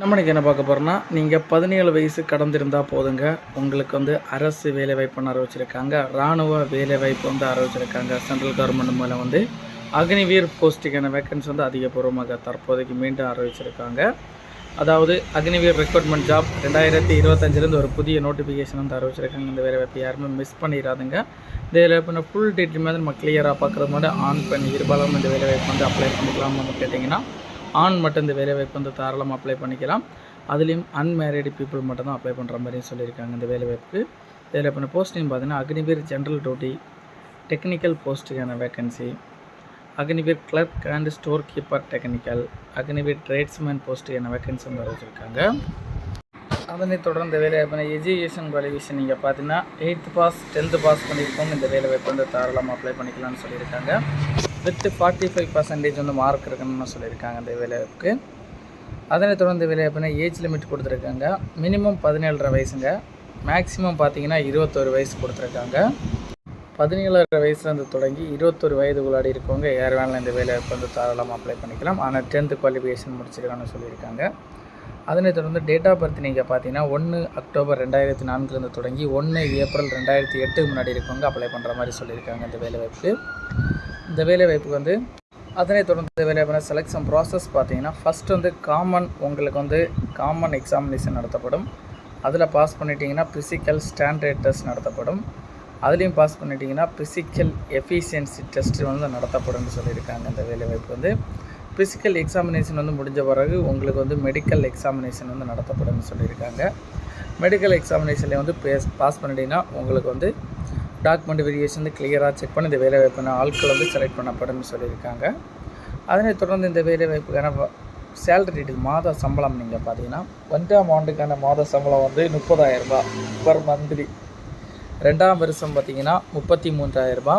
நம்ம என்ன பார்க்க போகிறோம்னா நீங்கள் பதினேழு வயசு கடந்திருந்தால் போதுங்க. உங்களுக்கு வந்து அரசு வேலைவாய்ப்புன்னு அறிவிச்சிருக்காங்க. இராணுவ வேலைவாய்ப்பு வந்து அறிவிச்சிருக்காங்க. சென்ட்ரல் கவர்மெண்ட் மூலம் வந்து அக்னிவீர் போஸ்ட்டுக்கான வேக்கன்சி வந்து அதிகபூர்வமாக தற்போதைக்கு மீண்டும் அறிவிச்சிருக்காங்க. அதாவது அக்னிவீர் ரெக்ரூட்மெண்ட் ஜாப் ரெண்டாயிரத்தி இருபத்தஞ்சிலேருந்து ஒரு புதிய நோட்டிஃபிகேஷன் வந்து அறிவிச்சிருக்காங்க. இந்த வேலைவாய்ப்பு யாருமே மிஸ் பண்ணிடாதுங்க. இந்த வேலைவாய்ப்பு ஃபுல் டீட்டெயில் வந்து நம்ம கிளியராக பார்க்குறது மாதிரி ஆன் பண்ணி இருபாலும் இந்த வேலைவாய்ப்பு வந்து அப்ளை பண்ணிக்கலாம் வந்து கேட்டிங்கன்னா ஆண் மட்டும் இந்த வேலைவாய்ப்பு வந்து தாராளமாக அப்ளை பண்ணிக்கலாம். அதுலேயும் அன்மேரிடு பீப்புள் மட்டும் தான் அப்ளை பண்ணுற மாதிரியும் சொல்லியிருக்காங்க இந்த வேலைவாய்ப்புக்கு. வேலைவாய்ப்பு போஸ்டிங் பார்த்தீங்கன்னா Agniveer general duty technical போஸ்ட்டுக்கான vacancy Agniveer clerk and store keeper technical Agniveer tradesman போஸ்ட்டுக்கான vacancy வந்து வச்சுருக்காங்க. அதனைத் தொடர்ந்து வேலைவாய்ப்பு எஜுகேஷன் குவாலிஃபிகேஷன் நீங்கள் பார்த்தீங்கன்னா எயித்து பாஸ் டென்த்து பாஸ் பண்ணியிருக்கோம். இந்த வேலைவாய்ப்பு வந்து தாராளமாக அப்ளை பண்ணிக்கலாம்னு சொல்லியிருக்காங்க. வித் ஃபார்ட்டி ஃபைவ் பர்சன்டேஜ் வந்து மார்க் இருக்குன்னு சொல்லியிருக்காங்க இந்த வேலைவாய்ப்புக்கு அதனைத் தொடர்ந்து வேலைவாய்ப்புனா ஏஜ் லிமிட் கொடுத்துருக்காங்க. மினிமம் பதினேழரை வயசுங்க. மேக்ஸிமம் பார்த்தீங்கன்னா இருபத்தொரு வயசு கொடுத்துருக்காங்க. பதினேழரை வயசுலேருந்து தொடங்கி இருபத்தொரு வயதுக்குள்ளாடி இருக்கவங்க யார் வேணாலும் இந்த வேலைவாய்ப்பு வந்து தாராளமாக அப்ளை பண்ணிக்கலாம். ஆனால் டென்த்து குவாலிஃபிகேஷன் முடிச்சிருக்கான்னு சொல்லியிருக்காங்க. அதனைத் தொடர்ந்து டேட் ஆஃப் பர்த் நீங்கள் பார்த்தீங்கன்னா ஒன்று அக்டோபர் ரெண்டாயிரத்தி நான்குலேருந்து தொடங்கி ஒன்று ஏப்ரல் ரெண்டாயிரத்தி எட்டுக்கு முன்னாடி இருக்கவங்க அப்ளை பண்ணுற மாதிரி சொல்லியிருக்காங்க இந்த வேலைவாய்ப்புக்கு இந்த வேலைவாய்ப்புக்கு வந்து அதனைத் தொடர்ந்து இந்த வேலைவாய்ப்பு செலெக்ஷன் ப்ராசஸ் பார்த்தீங்கன்னா ஃபஸ்ட் வந்து காமன் உங்களுக்கு வந்து காமன் எக்ஸாமினேஷன் நடத்தப்படும். அதில் பாஸ் பண்ணிட்டீங்கன்னா ஃபிசிக்கல் ஸ்டாண்டர்ட் டெஸ்ட் நடத்தப்படும். அதுலேயும் பாஸ் பண்ணிட்டீங்கன்னா ஃபிசிக்கல் எஃபிஷியன்சி டெஸ்ட் வந்து நடத்தப்படும்னு சொல்லியிருக்காங்க இந்த வேலைவாய்ப்பு வந்து. ஃபிசிக்கல் எக்ஸாமினேஷன் வந்து முடிஞ்ச பிறகு உங்களுக்கு வந்து மெடிக்கல் எக்ஸாமினேஷன் வந்து நடத்தப்படும்னு சொல்லியிருக்காங்க. மெடிக்கல் எக்ஸாமினேஷனில் வந்து பேஸ் பாஸ் பண்ணிட்டீங்கன்னா உங்களுக்கு வந்து டாக்குமெண்ட் வெரியேஷன் வந்து கிளியராக செக் பண்ணி இந்த வேலைவாய்ப்பான ஆட்கள் வந்து செலக்ட் பண்ணப்படும்னு சொல்லியிருக்காங்க. அதனைத் தொடர்ந்து இந்த வேலைவாய்ப்புக்கான சேலரி டீட்டெயில் மாத சம்பளம் நீங்கள் பார்த்தீங்கன்னா ஒன்றாம் ஆண்டுக்கான மாத சம்பளம் வந்து முப்பதாயிரரூபா பர் மந்த்லி ரெண்டாம் வருஷம் பார்த்தீங்கன்னா முப்பத்தி மூன்றாயிரரூபா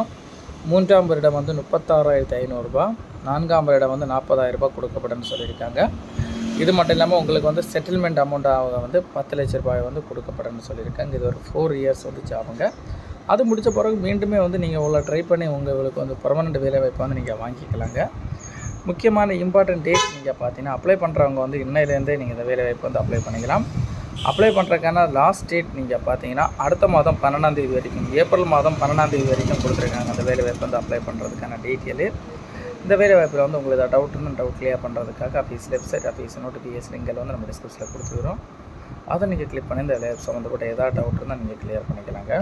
மூன்றாம் வருடம் வந்து முப்பத்தாறாயிரத்தி ஐநூறுரூபா நான்காம் வருடம் வந்து நாற்பதாயிரரூபா கொடுக்கப்படும்னு சொல்லியிருக்காங்க. இது மட்டும் இல்லாமல் உங்களுக்கு வந்து செட்டில்மெண்ட் அமௌண்ட்டாக வந்து பத்து லட்ச ரூபாய் வந்து கொடுக்கப்படும்னு சொல்லியிருக்காங்க. இது ஒரு ஃபோர் இயர்ஸ் வந்து ஜாபுங்க அது முடித்த பிறகு மீண்டுமே வந்து நீங்கள் உள்ள ட்ரை பண்ணி உங்களுக்கு வந்து பர்மனெண்ட் வேலைவாய்ப்பை வந்து நீங்கள் வாங்கிக்கலாங்க. முக்கியமான இம்பார்ட்டன்ட் டேட் நீங்கள் பார்த்தீங்கன்னா அப்ளை பண்ணுறவங்க வந்து இன்னையிலேருந்தே நீங்கள் இந்த வேலை வாய்ப்பு வந்து அப்ளை பண்ணிக்கலாம். அப்ளை பண்ணுறதுக்கான லாஸ்ட் டேட் நீங்கள் பார்த்தீங்கன்னா அடுத்த மாதம் பன்னெண்டாம் தேதி வரைக்கும் ஏப்ரல் மாதம் பன்னெண்டாம் தேதி வரைக்கும் கொடுத்துருக்காங்க. அந்த வேலை வாய்ப்பு வந்து அப்ளை பண்ணுறதுக்கான டீட்டெயிலு இந்த வேலை வாய்ப்பில் வந்து உங்களுக்கு ஏதாவது டவுட்னு டவுட் கிளியர் பண்ணுறதுக்காக ஆஃபீஸ் வெப்சைட் ஆஃபீஸ் நோட்டிஃபிகேஷன் லிங்கில் வந்து நம்ம டிஸ்கிரிப்ஷனில் கொடுத்துக்கிறோம் அதை நீங்கள் கிளிக் பண்ணி இந்த வேலை சம்மந்தப்பட்ட ஏதாவது டவுட் இருந்தால் நீங்கள் கிளியர் பண்ணிக்கலாங்க.